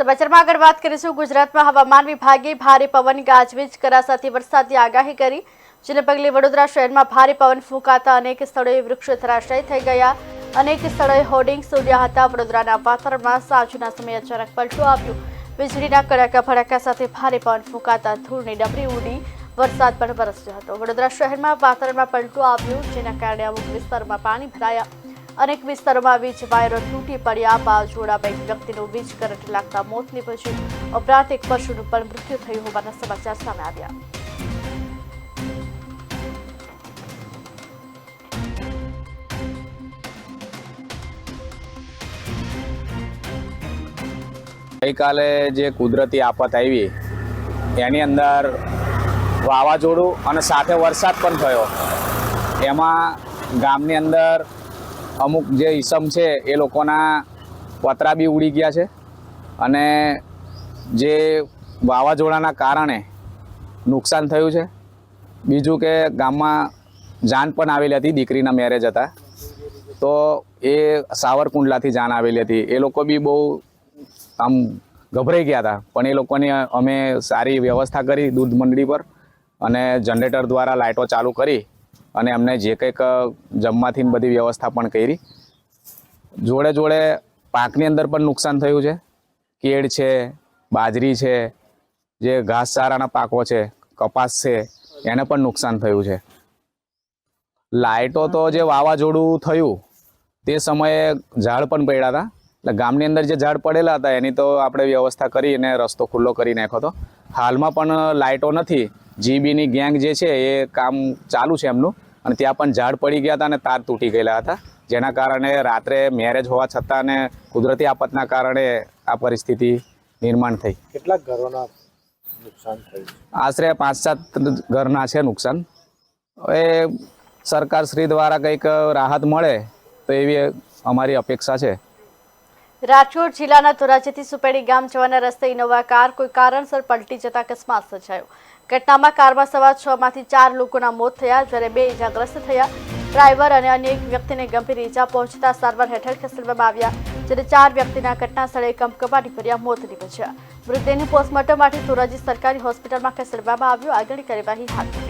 સમાચારમાં આગળ વાત કરીશું. ગુજરાતમાં હવામાન વિભાગે ભારે પવન ગાજવીજ કરા સાથે વરસાદની આગાહી કરી, જેને પગલે વડોદરા શહેરમાં ભારે પવન ફૂંકાતા અનેક સ્થળોએ વૃક્ષો ધરાશય થઈ ગયા. અનેક સ્થળોએ હોર્ડિંગ્સ ઉડ્યા હતા. વડોદરાના વાતાવરણમાં સાંજના સમયે અચાનક પલટો આવ્યો. વીજળીના કડાકા ભડાકા સાથે ભારે પવન ફૂંકાતા ધૂળની ડબરી ઉડી વરસાદ પણ વરસ્યો હતો. વડોદરા શહેરમાં વાતાવરણમાં પલટો આવ્યો, જેના કારણે અમુક વિસ્તારમાં પાણી ભરાયા. અનેક વિસ્તારોમાં વીજ વાયરો તૂટી પડ્યા. વાવાઝોડા એક વ્યક્તિનું વીજ કરંટ લાગતા મોત નીપજ્યું. ઉપરાંત એક પશુનું પણ મૃત્યુ થયું હોવાના સમાચાર સામે આવ્યા. ગઈકાલે જે કુદરતી આફત આવી, એની અંદર વાવાઝોડું અને સાથે વરસાદ પણ થયો. એમાં ગામની અંદર અમુક જે ઈસમ છે, એ લોકોના પતરા બી ઉડી ગયા છે. અને જે વાવાઝોડાના કારણે નુકસાન થયું છે. બીજું કે ગામમાં જાન પણ આવેલી હતી, દીકરીના મેરેજ હતા. તો એ સાવરકુંડલાથી જાન આવેલી હતી. એ લોકો બી બહુ આમ ગભરાઈ ગયા હતા. પણ એ લોકોની અમે સારી વ્યવસ્થા કરી દૂધ મંડળી પર અને જનરેટર દ્વારા લાઇટો ચાલુ કરી અને એમને જે કંઈક જમવાથી બધી વ્યવસ્થા પણ કરી. જોડે જોડે પાકની અંદર પણ નુકસાન થયું છે. કેળ છે, બાજરી છે, જે ઘાસચારાના પાકો છે, કપાસ છે, એને પણ નુકસાન થયું છે. લાઇટો તો જે વાવાઝોડું થયું, તે સમયે ઝાડ પણ પડ્યા હતા. એટલે ગામની અંદર જે ઝાડ પડેલા હતા, એની તો આપણે વ્યવસ્થા કરીને રસ્તો ખુલ્લો કરી નાખ્યો હતો. હાલમાં પણ લાઇટો નથી. જીબીની ગેંગ જે છે એ કામ ચાલુ છે એમનું. અને ત્યાં પણ ઝાડ પડી ગયા હતા અને તાર તૂટી ગયેલા હતા. જેના કારણે રાત્રે મેરેજ હોવા છતાં અને કુદરતી આફતના કારણે આ પરિસ્થિતિ નિર્માણ થઈ. કેટલાક ઘરોના નુકસાન થયું આશરે પાંચ સાત ઘરના છે નુકસાન. હવે સરકારશ્રી દ્વારા કંઈક રાહત મળે તો એવી અમારી અપેક્ષા છે. રાજકોટ જિલ્લાના ધોરાજીથી સુપેડી ગામ જવાના રસ્તે ઇનોવા કાર કોઈ કારણસર પલટી જતા અકસ્માત સર્જાયો. ઘટનામાં કારમાં સવાર છ માંથી ચાર લોકોના મોત થયા, જ્યારે બે ઇજાગ્રસ્ત થયા. ડ્રાઈવર અને અન્ય એક વ્યક્તિને ગંભીર ઇજા પહોંચતા સારવાર હેઠળ ખસેડવામાં આવ્યા, જ્યારે ચાર વ્યક્તિના ઘટના સ્થળે કમકમાટી ભર્યા મોત નીપજ્યા. મૃતદેહને પોસ્ટમોર્ટમ માટે ધોરાજી સરકારી હોસ્પિટલમાં ખસેડવામાં આવ્યો. આગળની કાર્યવાહી હાથ ધરી.